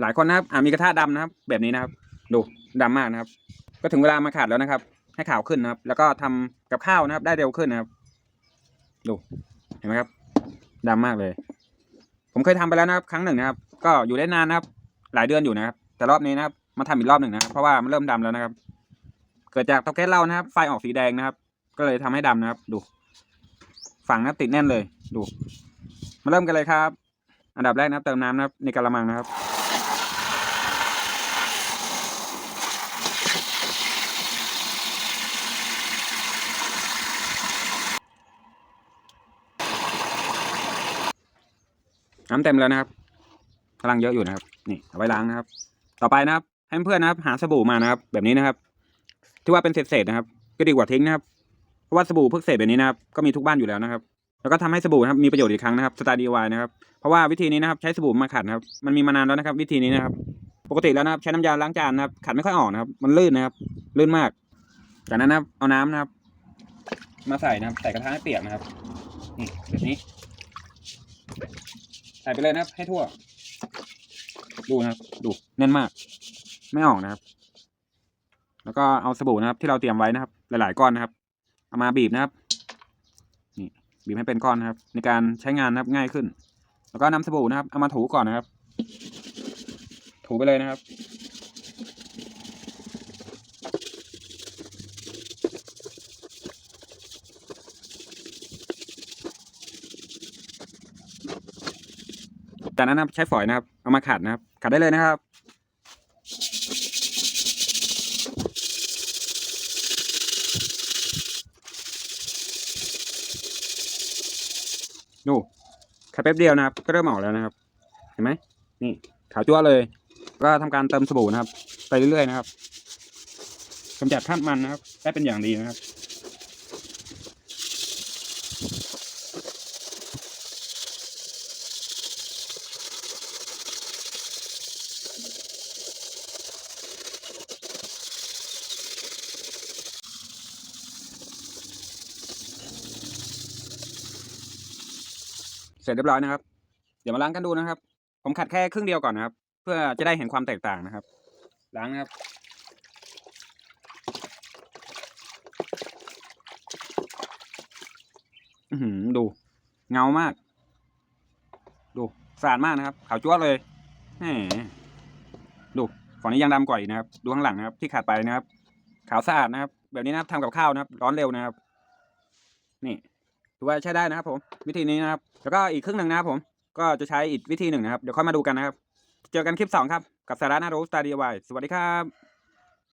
หลายคนนะครับอ่ามีกระทะดำนะครับ แบบนี้นะครับ ดูดำมากนะครับ ก็ถึงเวลามาขาดแล้วนะครับ ให้ขาวขึ้นนะครับ แล้วก็ทำกับข้าวนะครับ ได้เร็วขึ้นนะครับ ดูเห็นไหมครับดำมากเลย ผมเคยทำไปแล้วนะครับ ครั้งหนึ่งนะครับ ก็อยู่ได้นานนะครับ หลายเดือนอยู่นะครับ แต่รอบนี้นะครับมาทำอีกรอบหนึ่งนะครับ เพราะว่ามันเริ่มดำแล้วนะครับ เกิดจากเตาแก๊สเรานะครับ ไฟออกสีแดงนะครับ ก็เลยทำให้ดำนะครับ ดู ฝังนะติดแน่นเลย ดู มาเริ่มกันเลยครับ อันดับแรกนะครับ เติมน้ำนะครับในกระมังนะครับ น้ำเต็มแล้วนะครับกำลังเยอะอยู่นะครับ นี่เอาไว้ล้างนะครับ ต่อไปนะครับ ให้เพื่อนๆนะครับ หาสบู่มานะครับ แบบนี้นะครับ ที่ว่าเป็นเศษๆนะครับ ก็ดีกว่าทิ้งนะครับ เพราะว่าสบู่พวกเศษแบบนี้นะครับ ก็มีทุกบ้านอยู่แล้วนะครับ แล้วก็ทำให้สบู่นะครับ มีประโยชน์อีกครั้งนะครับ สไตล์ DIY นะครับ เพราะว่าวิธีนี้นะครับ ใช้สบู่มาขัดนะครับ มันมีมานานแล้วนะครับ วิธีนี้นะครับ ปกติแล้วนะครับ ใช้น้ำยาล้างจานนะครับ ขัดไม่ค่อยออกนะครับ มันลื่นนะครับ ลื่นมาก จากนั้นนะครับ เอาน้ำนะครับ มาใส่นะครับ ใส่กระทะให้เปียกนะครับ นี่แบบนี้ ส่ไปเลยนะครับ ให้ทั่ว ดูนะครับ ดูแน่นมาก ไม่ออกนะครับ แล้วก็เอาสบู่นะครับ ที่เราเตรียมไว้นะครับ หลาย ๆ ก้อนนะครับ เอามาบีบนะครับ นี่บีบให้เป็นก้อนนะครับ ในการใช้งานนะครับง่ายขึ้น แล้วก็นำสบู่นะครับ เอามาถูก่อนนะครับ ถูไปเลยนะครับ จากนั้นนะครับใช้ฝอยนะครับ เอามาขัดนะครับ ขัดได้เลยนะครับดูขัดแป๊บเดียวนะครับ ก็เริ่มออกแล้วนะครับ เห็นไหมนี่ขาวจั๊วเลย ก็ทำการเติมสบู่นะครับ ไปเรื่อยๆนะครับกำจัดคราบมันนะครับ ได้เป็นอย่างดีนะครับ เสร็จเรียบร้อยนะครับ เดี๋ยวมาล้างกันดูนะครับ ผมขัดแค่ครึ่งเดียวก่อนนะครับ เพื่อจะได้เห็นความแตกต่างนะครับ ล้างนะครับอือหือดู เงามาก ดูสะอาดมากนะครับ ขาวจั๊วเลยแหมดูฝั่งนี้ยังดำกว่าอีกนะครับ ดูข้างหลังนะครับ ที่ขาดไปนะครับ ขาวสะอาดนะครับ แบบนี้นะครับทำกับข้าวนะครับ ร้อนเร็วนะครับ นี่ ถือว่าใช้ได้นะครับผมวิธีนี้นะครับ แล้วก็อีกครึ่งหนึ่งนะครับผมก็จะใช้อีกวิธีหนึ่งนะครับ เดี๋ยวค่อยมาดูกันนะครับ เจอกันคลิปสองครับ กับสาระน่ารู้สตาร์ดีวายสวัสดีครับ